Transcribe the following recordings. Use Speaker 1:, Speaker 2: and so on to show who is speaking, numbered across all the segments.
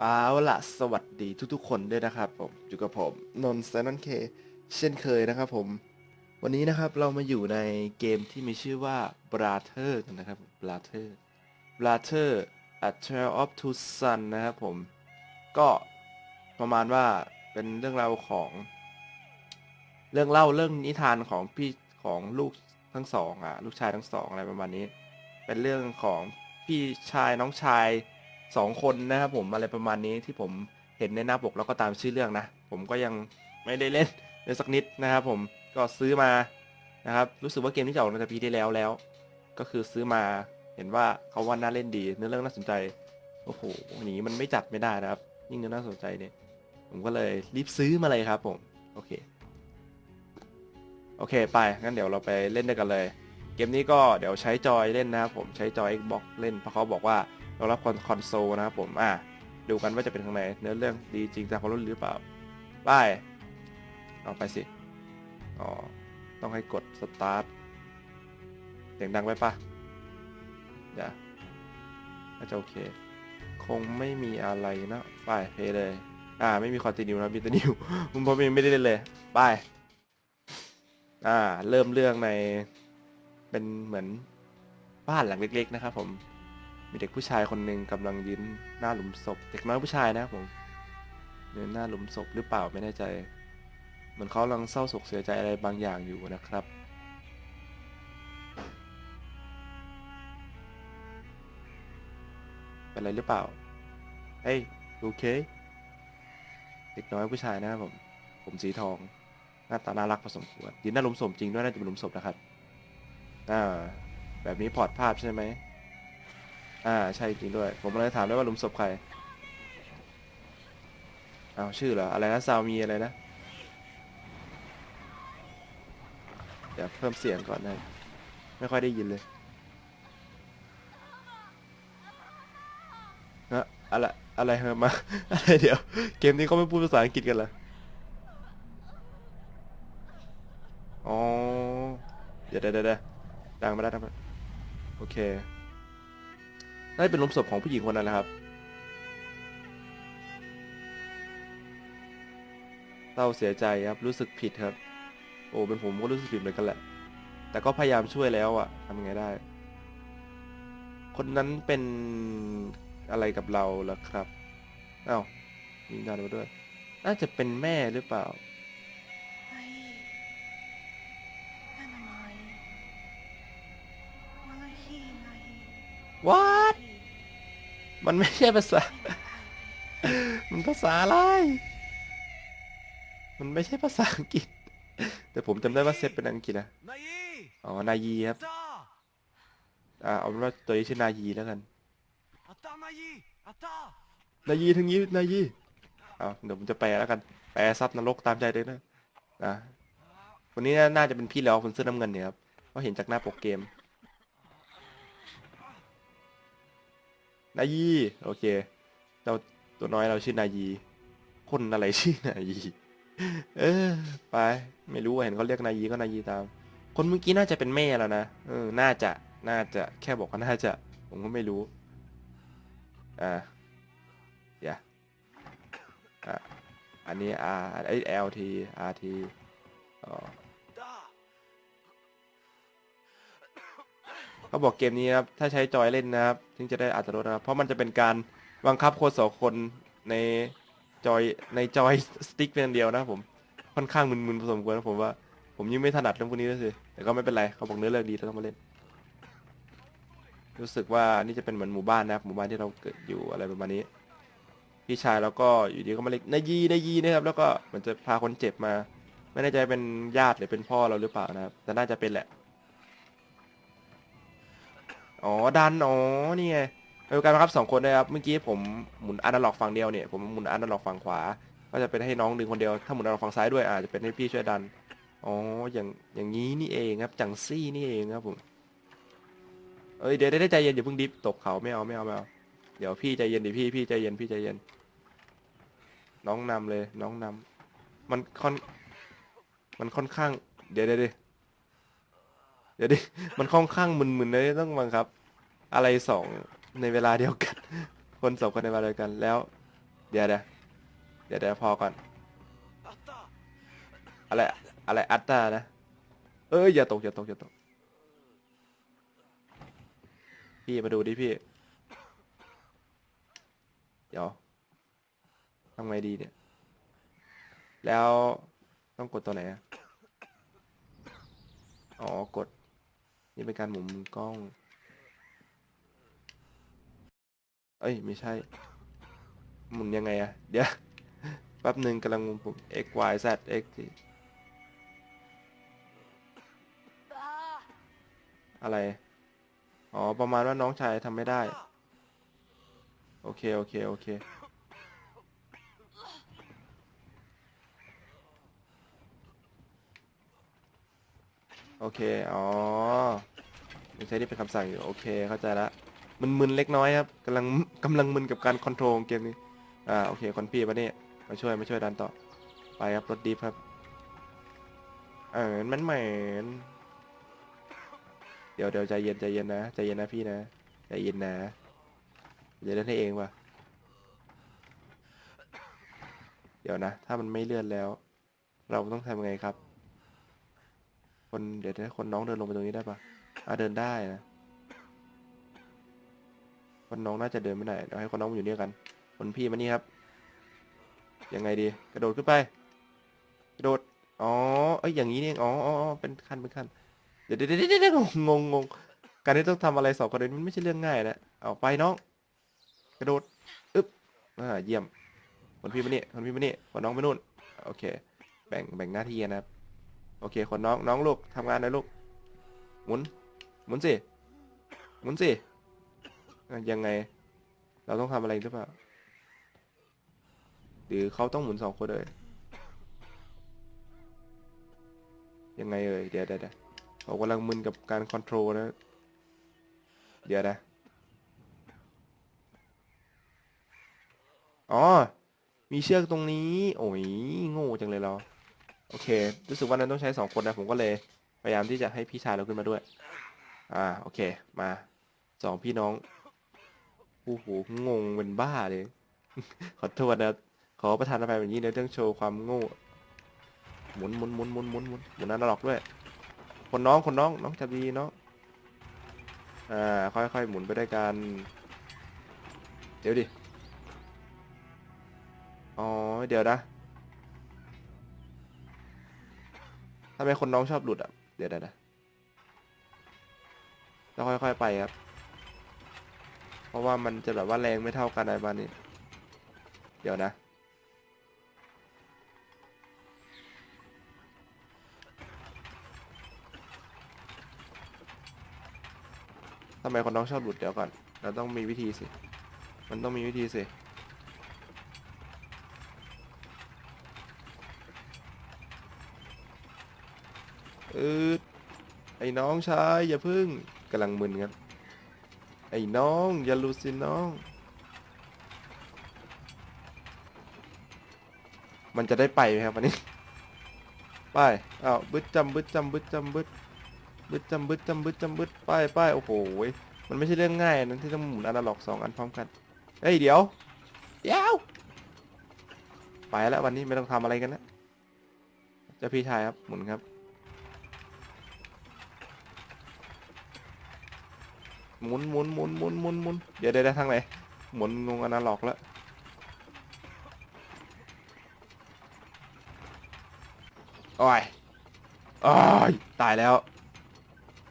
Speaker 1: เอาละสวัสดีทุกๆ คนด้วยนะครับผมอยู่กับผมนนท์แซนนเคเช่นเคยนะครับผม วันนี้นะครับเรามาอยู่ในเกมที่มีชื่อว่า Brother กันนะครับ Brother Brother A Trail of Two Sun นะครับผม ก็ประมาณว่าเป็นเรื่องราวของ เรื่องเล่าเรื่องนิทานของพี่ของลูกทั้งสองอะลูกชายทั้งสองอะไรประมาณนี้ เป็นเรื่องของพี่ชายน้องชาย สองคนนะครับผมอะไรประมาณนี้ที่ผมเห็นในหน้าปกแล้วก็ตามชื่อเรื่องนะ ผมก็ยังไม่ได้เล่นเลยสักนิดนะครับผมก็ซื้อมานะครับรู้สึกว่าเกมที่จะออกในปีที่แล้วแล้ว ก็คือซื้อมาเห็นว่าเขาว่าน่าเล่นดีเนื้อเรื่องน่าสนใจโอ้โหหนีมันไม่จัดไม่ได้นะครับ ยิ่งเนื้อน่าสนใจเนี่ยผมก็เลยรีบซื้อมาเลยครับผมโอเคโอเคไปงั้นเดี๋ยวเราไปเล่นด้วยกันเลย เกมนี้ก็เดี๋ยวใช้จอยเล่นนะครับผมใช้จอย Xbox เล่นเพราะเขาบอกว่า เรารับคอนโซลนะครับผมอะดูกันว่าจะเป็นทางไหนเนื้อเรื่องดีจริงจากความรู้หรือเปล่าไปเอาไปสิอ๋อต้องให้กดสตาร์ทเสียงดังไปปะเดี๋ยวน่าจะโอเค คงไม่มีอะไรนะไปเพลย์เลย อ่า ไม่มีคอนติเนียนะมีแต่นิวผมพอไม่ได้เล่นเลยไปอ่า เริ่มเรื่องในเป็นเหมือนบ้านหลังเล็ก ๆ นะครับผม มีเด็กผู้ชายคนหนึ่งกำลังยืนหน้าหลุมศพ เด็กน้อยผู้ชายนะครับผมยืนหน้าหลุมศพหรือเปล่าไม่แน่ใจ เหมือนเขากำลังเศร้าโศกเสียใจอะไรบางอย่างอยู่นะครับเป็นอะไรหรือเปล่า เฮ้ยโอเค เด็กน้อยผู้ชายนะครับผม ผมสีทอง หน้าตาน่ารักพอสมควรยืนหน้าหลุมศพจริงด้วยน่าจะเป็นหลุมศพนะครับ อ่า แบบนี้พอร์ตภาพใช่ไหม อ่าใช่จริงด้วย ผมเลยถามได้ว่าหลุมศพใครอ้าวชื่อเหรอ อะไรนะซาวมีอะไรนะ เดี๋ยวเพิ่มเสียงก่อนนะ ไม่ค่อยได้ยินเลยนะอะไรอะไรมา อะไรเดี๋ยว เกมนี้เขาไม่พูดภาษาอังกฤษกันเหรอ อ๋อ เดี๋ยวเดี๋ยวเดี๋ยวดังมาได้ดังมาโอเค น่าจะเป็นลุมศพของผู้หญิงคนนั้นนะครับเศร้าเสียใจครับรู้สึกผิดครับ โอ้เป็นผมก็รู้สึกผิดเหมือนกันแหละ แต่ก็พยายามช่วยแล้วอะทำยังไงได้ คนนั้นเป็นอะไรกับเราล่ะครับเอา้าวมีงานมาด้วย น่าจะเป็นแม่หรือเปล่า
Speaker 2: วัด
Speaker 1: what มันไม่ใช่ภาษา มันภาษาอะไร มันไม่ใช่ภาษาอังกฤษ แต่ผมจำได้ว่าเซตเป็นอังกฤษนะ อ๋อ นายีครับ อ่า เอาว่าตัวนี้ชื่อนายีแล้วกัน นายีทั้งนี้นายีเอาเดี๋ยวผมจะแปลแล้วกัน แปลซับนรกตามใจเลยนะอะคนนี้น่าจะเป็นพี่แล้วคนเสื้อน้ำเงินเนี่ยครับเพราะเห็นจากหน้าปกเกม นายีโอเคเจ้าตัวน้อยเราชื่อนายี คนอะไรชื่อนายี เออ ไป ไม่รู้เห็นเขาเรียกนายีก็นายีตาม คนเมื่อกี้น่าจะเป็นแม่แล้วนะเออน่าจะน่าจะแค่บอกว่าน่าจะ ผมก็ไม่รู้ อ่าอย่าอะอันนี้ R ไอ LT RT อ๋อ เขาบอกเกมนี้นะครับถ้าใช้จอยเล่นนะครับถึงจะได้อัตรสนะครับเพราะมันจะเป็นการบังคับโคนสองคนในจอยในจอยสติ๊กเพียงเดียวนะครับผมค่อนข้างมึนๆพอสมควรนะผมว่าผมยิ่งไม่ถนัดเรื่องพวกนี้ด้วยสิแต่ก็ไม่เป็นไรเขาบอกเนื้อเรื่องดีเราต้องมาเล่น รู้สึกว่านี่จะเป็นเหมือนหมู่บ้านนะครับหมู่บ้านที่เราเกิดอยู่อะไรประมาณนี้ พี่ชายแล้วก็อยู่ดีก็มาเรียกนายยีนายยีนะครับ แล้วก็เหมันจะพาคนเจ็บมา ไม่แน่ใจเป็นญาติหรือเป็นพ่อเราหรือเปล่านะครับ แต่น่าจะเป็นแหละ อ๋อดันอ๋อนี่ไงเป็นการบังคับสองคนนะครับเมื่อกี้ผมหมุนอนาล็อกฝั่งเดียวเนี่ยผมหมุนอนาล็อกฝั่งขวา ก็จะเป็นให้น้องดึงคนเดียวถ้าหมุนอนาล็อกฝั่งซ้ายด้วยอาจจะเป็นให้พี่ช่วยดันอ๋ออย่างอย่างนี้นี่เองครับจังซี่นี่เองครับผมเอ้ยเดี๋ยวได้ใจเย็นอย่าเพิ่งดิฟตกเขาไม่เอาไม่เอาไม่เอาเดี๋ยวพี่ใจเย็นดิพี่พี่ใจเย็นพี่ใจเย็น น้องนำเลย น้องนำมันค่อน มันค่อนข้าง เดี๋ยวเดี๋ยว เดี๋ยวดิ มันค่อนข้างมึนๆเลยต้องบังครับ อะไรสองในเวลาเดียวกัน คนสองคนในเวลาเดียวกันแล้ว เดี๋ยวเดี๋ยวเดี๋ยวเดี๋ยวพอก่อน อะไร อะไรอัตตานะ เอ้ยอย่าตกอย่าตกอย่าตก พี่มาดูดิพี่ เดี๋ยวทำไงดีเนี่ย แล้วต้องกดตัวไหนอ๋อ กด นี่เป็นการหมุนกล้อง เอ้ย ไม่ใช่ หมุนยังไงอะเดี๋ยว แป๊บหนึ่งกำลังหมุนปุ่ม x y z x ที่อะไร อ๋อ ประมาณว่าน้องชายทำไม่ได้ โอเค โอเค โอเค โอเค อ๋อไม่ใช่ที่เป็นคำสั่งอยู่ โอเค เข้าใจละมึนเล็กน้อยครับกำลังกำลังมึนกับการคอนโทรลของเกมนี้ อ่า โอเค คนพี่มาเนี่ยมาช่วย มาช่วยดันต่อ ไปครับ รถดิฟครับ เออมันเหมือนเดี๋ยวเดี๋ยวใจเย็นใจเย็นนะ ใจเย็นนะพี่นะ ใจเย็นนะเดี๋ยวเล่นให้เองว่ะ เดี๋ยวนะ ถ้ามันไม่เลื่อนแล้ว เราต้องทำไงครับ คนเดี๋ยวให้คนน้องเดินลงไปตรงนี้ได้ปะอะเดินได้นะ คนน้องน่าจะเดินไม่ได้เดี๋ยวให้คนน้องมาอยู่เนี่ยกัน คนพี่มานี่ครับ ยังไงดี กระโดดขึ้นไป กระโดด อ๋อ เอ้ย อย่างนี้นี่เองอ๋ออ๋อเป็นขั้นเป็นขั้น เดี๋ยวเดี๋ยวเดี๋ยวงงงงการที่ต้องทำอะไรสองคนนี้มันไม่ใช่เรื่องง่ายนะ เอาไปน้อง กระโดด อึ๊บอ่าเยี่ยม คนพี่มานี่คนพี่มานี่คนน้องไปนู่น โอเค แบ่งแบ่งหน้าที่นะครับ โอเคคนน้องน้องลูกทำงานหน่อยลูก หมุน หมุนสิ หมุนสิอะยังไง เราต้องทำอะไรหรือเปล่า หรือเขาต้องหมุนสองคนเลย ยังไงเอ่ย เดี๋ยวเดี๋ยวเดี๋ยวผมกำลังมึนกับการคอนโทรลนะ เดี๋ยวนะ อ๋อ มีเชือกตรงนี้ โอ้ย โง่จังเลยเรา โอเค รู้สึกว่านั้นต้องใช้สองคนนะ ผมก็เลยพยายามที่จะให้พี่ชายเราขึ้นมาด้วย อ่า โอเค มาสองพี่น้อง โอ้โห งงเป็นบ้าเลย ขอโทษนะ ขอประทานอภัยแบบนี้ในเรื่องโชว์ความโง่ หมุนหมุนหมุนหมุนหมุนหมุนหมุนนั่นหลอกด้วย คนน้อง คนน้อง น้องจับดีเนาะอ่า ค่อยๆ หมุนไปด้วยกัน เดี๋ยวดิ อ๋อ เดี๋ยวนะ ทำไมคนน้องชอบหลุดอะเดี๋ยวเดี๋ยวนะแล้วค่อยๆไปครับ เพราะว่ามันจะแบบว่าแรงไม่เท่ากันอะไรประมาณนี้ เดี๋ยวนะ ทำไมคนน้องชอบหลุดเดี๋ยวก่อน เราต้องมีวิธีสิ มันต้องมีวิธีสิ ออไอ้น้องชายอย่าพึ่งกำลังมึนครับ ไอ้น้องอย่าหลุดสิน้อง มันจะได้ไปไหมครับวันนี้ ไปอ้าวบึดจำบึดจำบึดจำบึดบึดจำบึดจำบึดจำบึดป้ายป้ายโอ้โหมันไม่ใช่เรื่องง่ายนะที่ต้องหมุนอนาล็อกสองอันพร้อมกันเฮ้ยเดี๋ยว เดี๋ยว ไปแล้ววันนี้ไม่ต้องทำอะไรกันนะเจ้าพี่ชายครับหมุนครับ หมุนหมุนหมุนหมุนหมุนหมุนเดี๋ยวได้ได้ทางไหนหมุนงงอนาล็อกแล้วโอ้ยโอ้ยตายแล้ว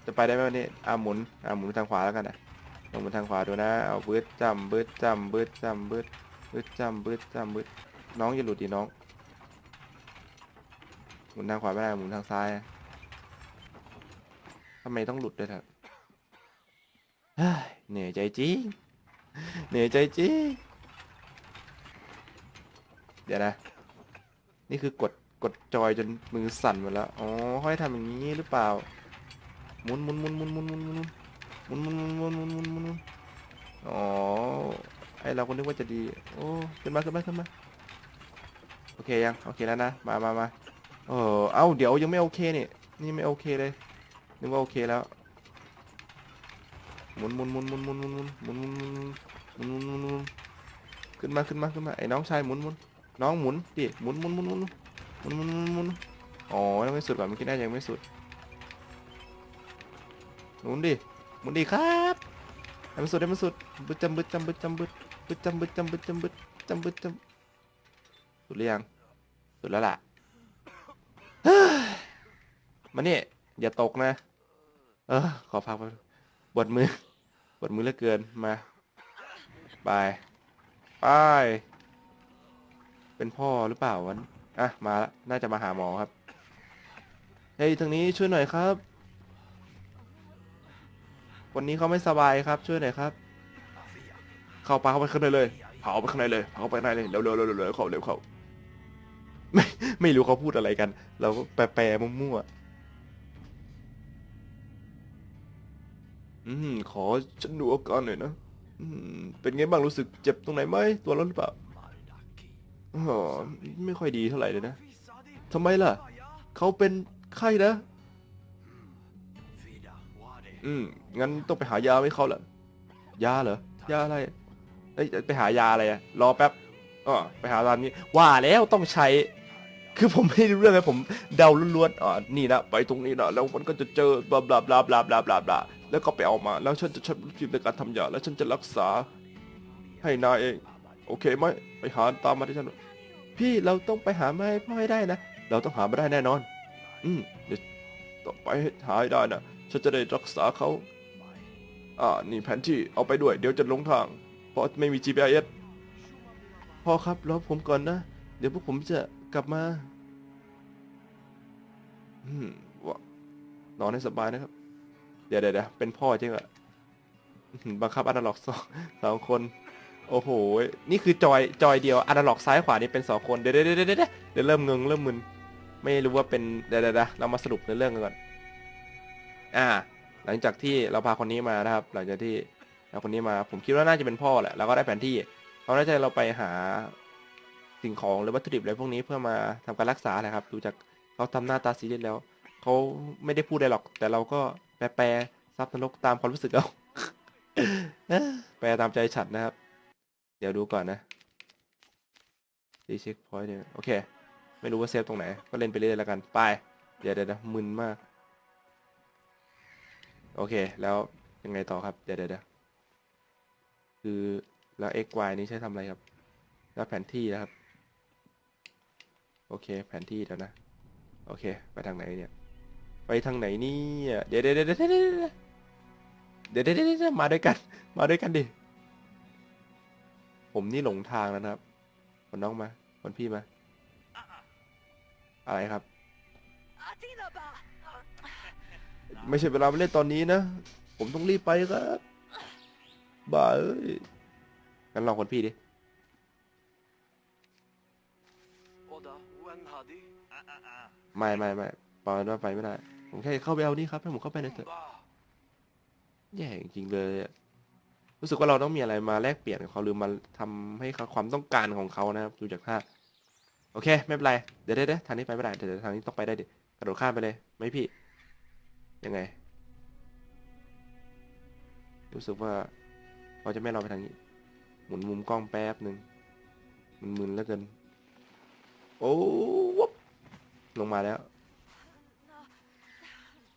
Speaker 1: จะไปได้ไหมวันนี้อ่าหมุนอ่าหมุนทางขวาแล้วกันนะลงไปทางขวาดูนะ เอาบืดจำบืดจำบืดจำบืดบืดจำบืดจำบืดน้องอย่าหลุดดิน้อง หมุนทางขวาไม่ได้หมุนทางซ้ายทำไมต้องหลุดด้วยเถอะ เหนื่อยใจจริงเหนื่อยใจจริงเดี๋ยวนะ นี่คือกดกดจอยจนมือสั่นหมดแล้ว อ๋อค่อยทำอย่างนี้หรือเปล่าหมุนหมุนหมุนหมุนหมุนหมุนหมุนหมุนหมุนหมุนหมุนหมุนหมุนหมุนหมุนอ๋อ ไอเราก็นึกว่าจะดี โอ้ ขึ้นมาขึ้นมาขึ้นมา โอเคยัง โอเคแล้วนะ มามามาเออเอ้า เดี๋ยวยังไม่โอเคนี่ นี่ไม่โอเคเลย นึกว่าโอเคแล้ว หมุนหมุนหมุนหมุนหมุนหมุนหมุนหมุนหมุนหมุนหมุนหมุนหมุนหมุนขึ้นมาขึ้นมาขึ้นมาไอ้น้องชายหมุนหมุนน้องหมุนดิหมุนหมุนหมุนหมุนหมุนหมุนหมุนหมุนอ๋อยังไม่สุดก่อนเมื่อกี้น่าจะยังไม่สุดหมุนดิหมุนดิครับให้มันสุดให้มันสุดบึดจำบึดจำบึดจำบึดบึดจำบึดจำบึดจำบึดจำบึดจำสุดหรือยังสุดแล้วล่ะมาเนี่ยอย่าตกนะ เออ ขอพักไป บดมือบดมือเหลือเกินมาไปไปเป็นพ่อหรือเปล่าวันอะมาละน่าจะมาหาหมอครับเฮ้ยทางนี้ช่วยหน่อยครับ วันนี้เขาไม่สบายครับช่วยหน่อยครับ เข้าปาเข้าไปข้างในเลยเผาไปข้างในเลยเผาไปข้างในเลยเร็วเร็วเร็วเร็วเร็วเข้าเร็วเข้าไม่ไม่รู้เขาพูดอะไรกัน เราก็แปลแปลมั่วๆ อืมขอฉันดูอาการหน่อยนะอืมเป็นไงบ้างรู้สึกเจ็บตรงไหนไหมตัวร้อนหรือเปล่าอ๋อไม่ค่อยดีเท่าไหร่เลยนะทำไมล่ะ เขาเป็นไข้นะ อืมงั้นต้องไปหายาให้เขาละยาเหรอยาอะไรเอ้ยไปหายาอะไรอะรอแป๊บอ๋อไปหาร้านนี้ ว่าแล้วต้องใช้ คือผมไม่รู้เรื่องเลยผมเดาล้วนๆอ๋อนี่นะไปตรงนี้นะแล้วมันก็จะเจอบลาบลาบลาบลาบลาบลา แล้วก็ไปเอามา แล้วฉันจะใช้วิธีในการทำยา แล้วฉันจะรักษาให้นายเอง โอเคไหมไปหาตามมาที่ฉัน พี่เราต้องไปหามาให้พ่อให้ได้นะ เราต้องหามาได้แน่นอน อืมเดี๋ยวต่องไปหาให้ได้นะ ฉันจะได้รักษาเขาอ่า นี่แผนที่เอาไปด้วย เดี๋ยวจะหลงทาง เพราะไม่มี GPS พ่อครับรอผมก่อนนะ เดี๋ยวพวกผมจะกลับมา อืมวะนอนให้สบายนะครับ ดี๋ยวเดี๋ยวเดี๋ยวเป็นพ่อจริงเหรออื้อหือบังคับอนาล็อกสองสองคน โอ้โห นี่คือจอยจอยเดียวอนาล็อกซ้ายขวานี่เป็นสองคนเดี๋ยวเดี๋ยวเดี๋ยวเดี๋ยวเดี๋ยวเริ่มงงเริ่มมึนไม่รู้ว่าเป็นเดี๋ยวเดี๋ยวเดี๋ยวเรามาสรุปในเรื่องกันก่อนอ่า หลังจากที่เราพาคนนี้มานะครับ หลังจากที่เราคนนี้มาผมคิดว่าน่าจะเป็นพ่อแหละเราก็ได้แผนที่เขาน่าจะเราไปหาสิ่งของหรือวัตถุดิบอะไรพวกนี้เพื่อมาทำการรักษาแหละครับ ดูจากเขาทำหน้าตาซีเรียสแล้วเขาไม่ได้พูดอะไรหรอก แต่เราก็ แปลซับนรกตามความรู้สึกเอาแปลตามใจฉันนะครับ เดี๋ยวดูก่อนนะดีเช็คพอยต์เนี่ยโอเค ไม่รู้ว่าเซฟตรงไหน ก็เล่นไปเรื่อยๆแล้วกัน ไป เดี๋ยวเดี๋ยวเดี๋ยวมึนมาก โอเค แล้วยังไงต่อครับเดี๋ยวเดี๋ยวเดี๋ยวคือแล้ว x y นี้ใช้ทำอะไรครับ แล้วแผนที่นะครับ โอเค แผนที่เดี๋ยวนะ โอเค ไปทางไหนเนี่ย ไปทางไหนนี่เดี๋ยวเดี๋ยวเดี๋ยวเดี๋ยวเดี๋เดี๋เดี๋มาด้วยกัน มาด้วยกันดิ ผมนี่หลงทางแล้วครับคนน้องมาคนพี่มา อะไรครับ ไม่ใช่เวลาเล่นตอนนี้นะ ผมต้องรีบไปครับบ้าเอ้ยงั้นลองคนพี่ดิไม่ไม่ไม่ ปอนว่าไปไม่ได้ ผมแค่เข้าไปเอานี่ครับ ให้ผมเข้าไปหน่อยเถอะแย่จริงๆเลยอะรู้สึกว่าเราต้องมีอะไรมาแลกเปลี่ยนกับเขาหรือมาทำให้เขาความต้องการของเขานะครับดูจากท่าโอเค ไม่เป็นไร เดี๋ยวเดี๋ยวเดี๋ยวทางนี้ไปไม่ได้เดี๋ยวเดี๋ยวทางนี้ต้องไปได้ดิกระโดดข้ามไปเลยไหม่พี่ ยังไง รู้สึกว่าเขาจะไม่เราไปทางนี้ หมุนมุมกล้องแป๊บหนึ่งมันมึนๆแล้วเกิน โอ้วบลงมาแล้ว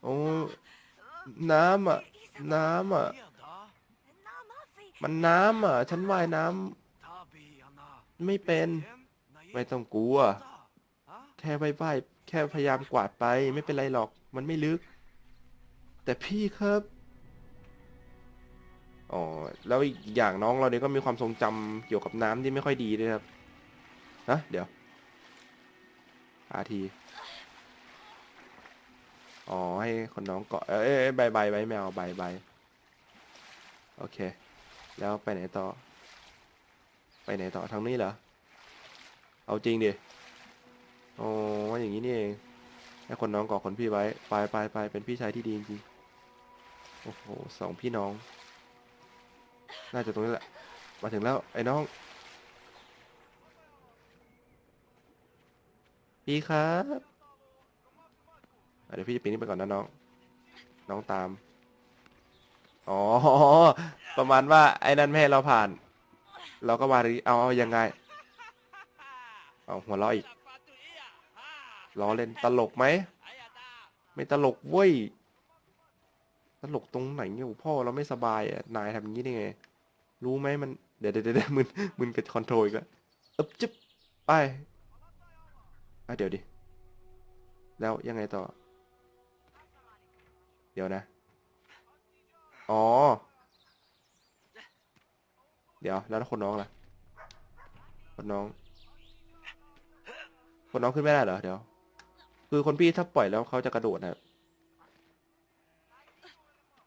Speaker 1: โอ้น้ำอะ น้ำอะ มันน้ำอะ ฉันว่ายน้ำไม่เป็น ไม่ต้องกลัว แค่ว่ายว่ายแค่พยายามกวาดไป ไม่เป็นไรหรอก มันไม่ลึก แต่พี่ครับอ๋อแล้วอีกอย่างน้องเราเนี่ยก็มีความทรงจำเกี่ยวกับน้ำที่ไม่ค่อยดีด้วยครับฮะเดี๋ยวอาที อ๋อให้คนน้องเกาะเอ้ยใบใบใบแมวใบใบโอเค แล้วไปไหนต่อ ไปไหนต่อทางนี้เหรอ เอาจริงดิโอ๋ออย่างนี้นี่เองให้คนน้องเกาะคนพี่ไว้ไปไปไปเป็นพี่ชายที่ดีจริงโอ้โหสองพี่น้อง น่าจะตรงนี้แหละ มาถึงแล้วไอ้น้อง พี่ครับ เดี๋ยวพี่จะปีนขึ้นไปก่อนนะน้อง น้องตาม อ๋อ ประมาณว่าไอ้นั่นไม่ให้เราผ่าน เราก็มาดิเอาเอายังไง เอาหัวเราะอีกล้อเล่นตลกไหม ไม่ตลกเว้ย ตลกตรงไหนเนี่ยพ่อเราไม่สบายอะ นายทำอย่างนี้ได้ไง รู้ไหมมัน เดี๋ยวเดี๋ยวเดี๋ยวมึนมึนกับคอนโทรลอีกแล้วอึบจึ๊บไปอะเดี๋ยวดิ แล้วยังไงต่อ เดี๋ยวนะ อ๋อ เดี๋ยวแล้วคนน้องล่ะ คนน้อง คนน้องขึ้นไม่ได้เหรอ เดี๋ยว คือคนพี่ถ้าปล่อยแล้วเขาจะกระโดดนะ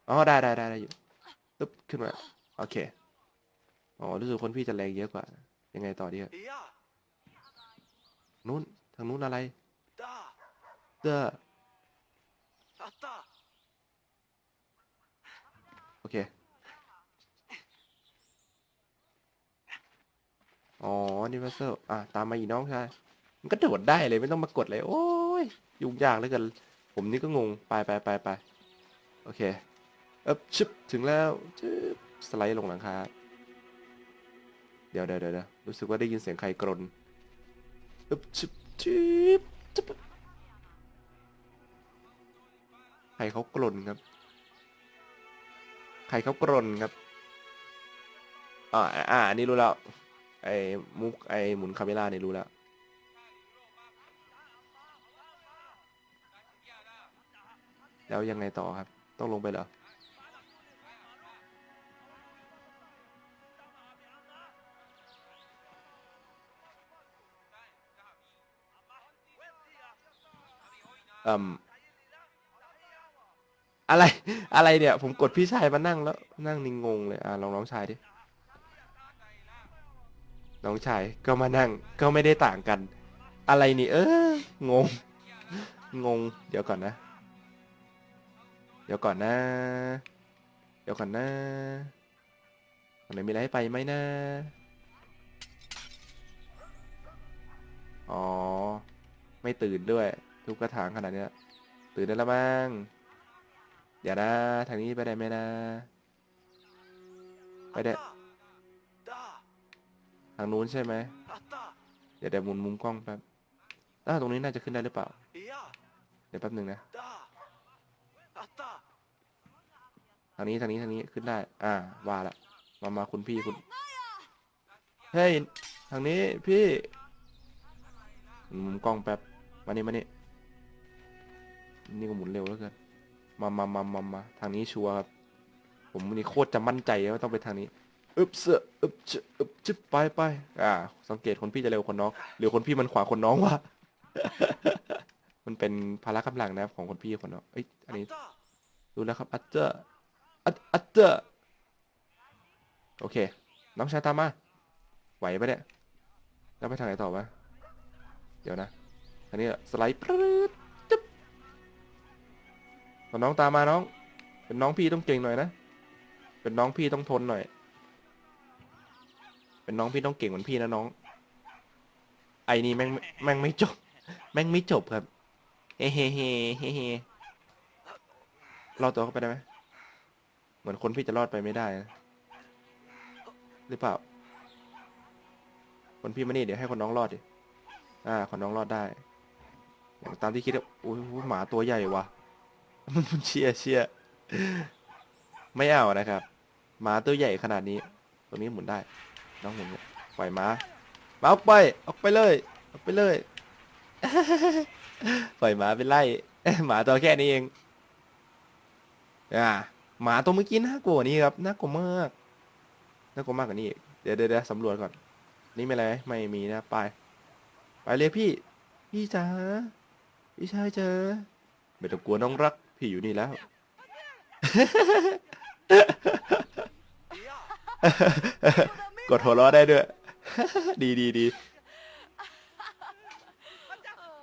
Speaker 1: อ๋อได้ได้ได้ได้อยู่ตึ๊บขึ้นมา โอเค อ๋อรู้สึกคนพี่จะแรงเยอะกว่า ยังไงต่อดีครับนู้นทางนู้นอะไรเด้อ โอเค อ๋อนี่มาเซอร์อะตามมาอีกน้องชายมันก็โดดได้เลยไม่ต้องมากดเลย โอ้ย ยุ่งยากเหลือเกินผมนี่ก็งง ไปไปไปไปโอเคเอ๊บชึบถึงแล้วชึบสไลด์ลงหลังคาเดี๋ยวเดี๋ยวเดี๋ยวเดี๋ยวรู้สึกว่าได้ยินเสียงใครกรนเอ๊บชึบชึบชึบใครเขากรนครับ ใครเขากรนครับอ่าอ่าอันนี่รู้แล้ว ไอ้มุกไอ้หมุนคาเมล่านี่รู้แล้วแล้วยังไงต่อครับ ต้องลงไปเหรออืม อะไร อะไรเนี่ย ผมกดพี่ชายมานั่งแล้ว นั่งนิ่งงงเลยอะลองน้องชายดิ น้องชายก็มานั่ง ก็ไม่ได้ต่างกัน อะไรนี่ เอองง งง เดี๋ยวก่อนนะ เดี๋ยวก่อนนะ เดี๋ยวก่อนนะตรงไหนมีอะไรให้ไปไหมนะ อ๋อ ไม่ตื่นด้วย ทุกกระถางขนาดเนี้ย ตื่นได้แล้วมั้ง เดี๋ยวนะทางนี้ไปได้ไหมนะ ไปได้ ทางนู้นใช่ไหม เดี๋ยวเดี๋ยวหมุนมุมกล้องแป๊บอ้ตรงนี้น่าจะขึ้นได้หรือเปล่า เดี๋ยวแป๊บหนึ่งนะ ทางนี้ทางนี้ทางนี้ขึ้นได้ อ่า ว่าละ มามาคุณพี่คุณ เฮ้ย ทางนี้พี่ มุมกล้องแป๊บ มานี่มานี่นี่ก็หมุนเร็วแล้วเกิน มามามามามาทางนี้ชัวร์ครับ ผมนี่โคตรจะมั่นใจว่าต้องไปทางนี้ อึบเสืออึบเสอะอึบจิบไปไปอ่า สังเกตคนพี่จะเร็วคนน้องหรือคนพี่มันขวาคนน้องวะ มันเป็นภาระกำลังนะครับของคนพี่คนน้อง เอ้ย อันนี้ดูแล้วครับ อัตเจอร์ อัตอัตเจอร์ โอเค น้องชายตามา ไหวปะเนี่ย แล้วไปทางไหนต่อวะ เดี๋ยวนะ อันนี้สไลด์ปื๊ด น้องตามมาน้อง เป็นน้องพี่ต้องเก่งหน่อยนะ เป็นน้องพี่ต้องทนหน่อย เป็นน้องพี่ต้องเก่งเหมือนพี่นะน้อง ไอ้นี่แม่งแม่งไม่จบ แม่งไม่จบครับ เฮ้เฮ้เฮ้เฮ้เฮ้รอดตัวเข้าไปได้ไหมเหมือนคนพี่จะรอดไปไม่ได้นะหรือเปล่า คนพี่มานี่เดี๋ยวให้คนน้องรอดดิ อ่า คนน้องรอดได้ อย่างตามที่คิดอะอุ้ยหมาตัวใหญ่วะ เชียเชียไม่เอานะครับหมาตัวใหญ่ขนาดนี้ ตัวนี้หมุนได้ น้องหมุนปล่อยหมาหมาออกไปออกไปเลยออกไปเลยปล่อยหมาไปไล่หมาตัวแค่นี้เองอ่าหมาตัวเมื่อกี้น่ากลัวนี้ครับน่ากลัวมากน่ากลัวมากกว่านี้ เดี๋ยวเดี๋ยวเดี๋ยวสำรวจก่อน นี่ไม่อะไรไหมไม่มีนะไป ไปเลยพี่ พี่จ๋าพี่ชายจ๋าไม่ต้องกลัวน้องรัก พี่อยู่นี่แล้ว กดหัวเราะได้ด้วย ดีดีดี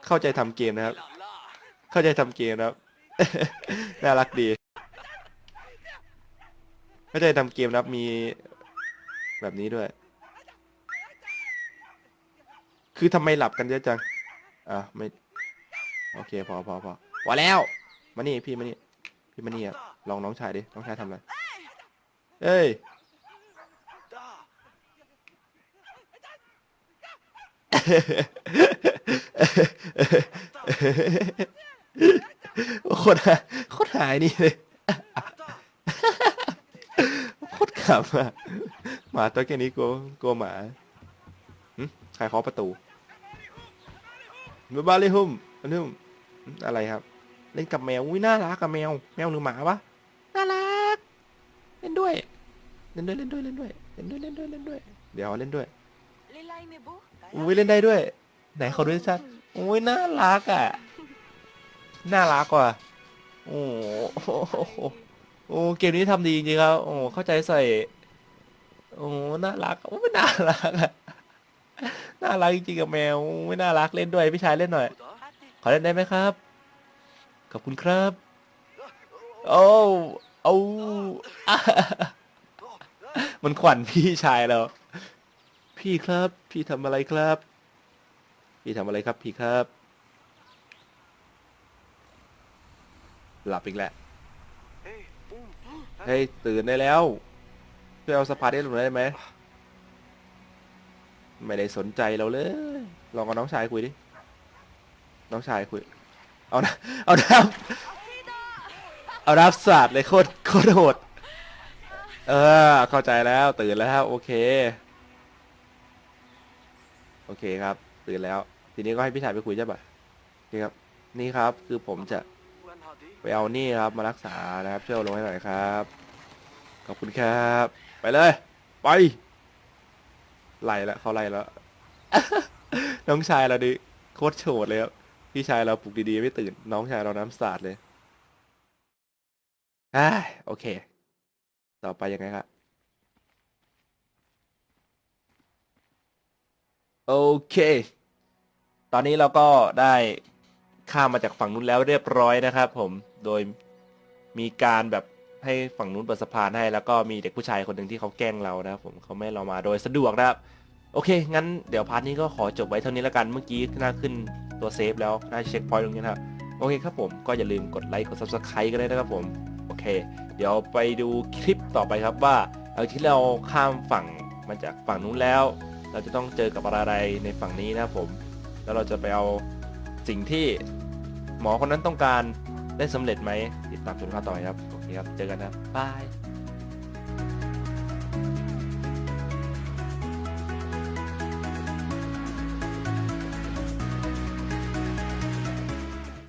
Speaker 1: เข้าใจทำเกมนะครับ เข้าใจทำเกมนะครับ น่ารักดี เข้าใจทำเกมนะครับมีแบบนี้ด้วย คือทำไมหลับกันเยอะจัง อะไม่ โอเค พอพอพอพอแล้ว มานี่พี่มานี่พี่มานี่อะลองน้องชายดิน้องชายทำอะไรเอ้ยโคตรโคตรหายนี่เลยโคตรขำอะหมาตัวแค่นี้กลัวกลัวหมาใครเคาะประตูบ้าลิฮุมบาลิฮุมอะไรครับ เล่นกับแมวอุ้ยน่ารักกับแมว แมวหรือหมาวะน่ารัก เล่นด้วย เล่นด้วยเล่นด้วยเล่นด้วยเล่นด้วยเล่นด้วยเล่นด้วย เดี๋ยวเล่นด้วยอุ้ยเล่นได้ด้วย ไหนเขาด้วยชัดอุ้ยน่ารักอะน่ารักกว่าโอ้โหโอ้เกมนี้ทำดีจริงครับโอ้เข้าใจใส่ โอ้น่ารักอุ้ยน่ารักอะน่ารักจริงกับแมวไม่น่ารักเล่นด้วยพี่ชายเล่นหน่อย ขอเล่นได้ไหมครับ ขอบคุณครับ โอ้เอามันขวัญพี่ชายแล้ว พี่ครับ พี่ทำอะไรครับ พี่ทำอะไรครับพี่ครับ หลับอีกแล้วเฮ้ยตื่นได้แล้วช่วยเอาสปาเด้ลงได้ไหมไม่ได้สนใจเราเลย ลองกับน้องชายคุยดิ น้องชายคุย เอานะเอาน้ำเอาน้ำสาดเลยโคตรโคตรโหดเออ เข้าใจแล้วตื่นแล้วโอเค โอเคครับ ตื่นแล้ว ทีนี้ก็ให้พี่ชายไปคุยใช่ปะโอเคครับ นี่ครับ คือผมจะไปเอานี่ครับ มารักษานะครับช่วยเอาลงให้หน่อยครับขอบคุณครับ ไปเลย ไปไล่ล้วเขาไล่แล้ว น้องชายเราดิโคตรโฉดเลยครับ พี่ชายเราปลุกดีๆ ไม่ตื่น น้องชายเราน้ำสาดเลยอ่าโอเค ต่อไปยังไงครับโอเค ตอนนี้เราก็ได้ข้ามมาจากฝั่งนู้นแล้วเรียบร้อยนะครับผม โดยมีการแบบให้ฝั่งนู้นเปิดสะพานให้ แล้วก็มีเด็กผู้ชายคนหนึ่งที่เขาแกล้งเรานะครับผมเขาไม่เรามาโดยสะดวกนะครับ โอเค งั้นเดี๋ยวพาร์ทนี้ก็ขอจบไว้เท่านี้แล้วกัน เมื่อกี้น่าขึ้น ตัวเซฟแล้วน่าเช็คพอยต์ตรงนี้นะครับโอเคครับผมก็อย่าลืมกดไลค์กด subscribe กันด้วยนะครับผม โอเค เดี๋ยวไปดูคลิปต่อไปครับว่าหลังที่เราข้ามฝั่งมาจากฝั่งนู้นแล้ว เราจะต้องเจอกับอะไรในฝั่งนี้นะครับผม แล้วเราจะไปเอาสิ่งที่หมอคนนั้นต้องการได้สำเร็จไหมติดตามชมภาคต่อไปครับโอเคครับเจอกันครับบาย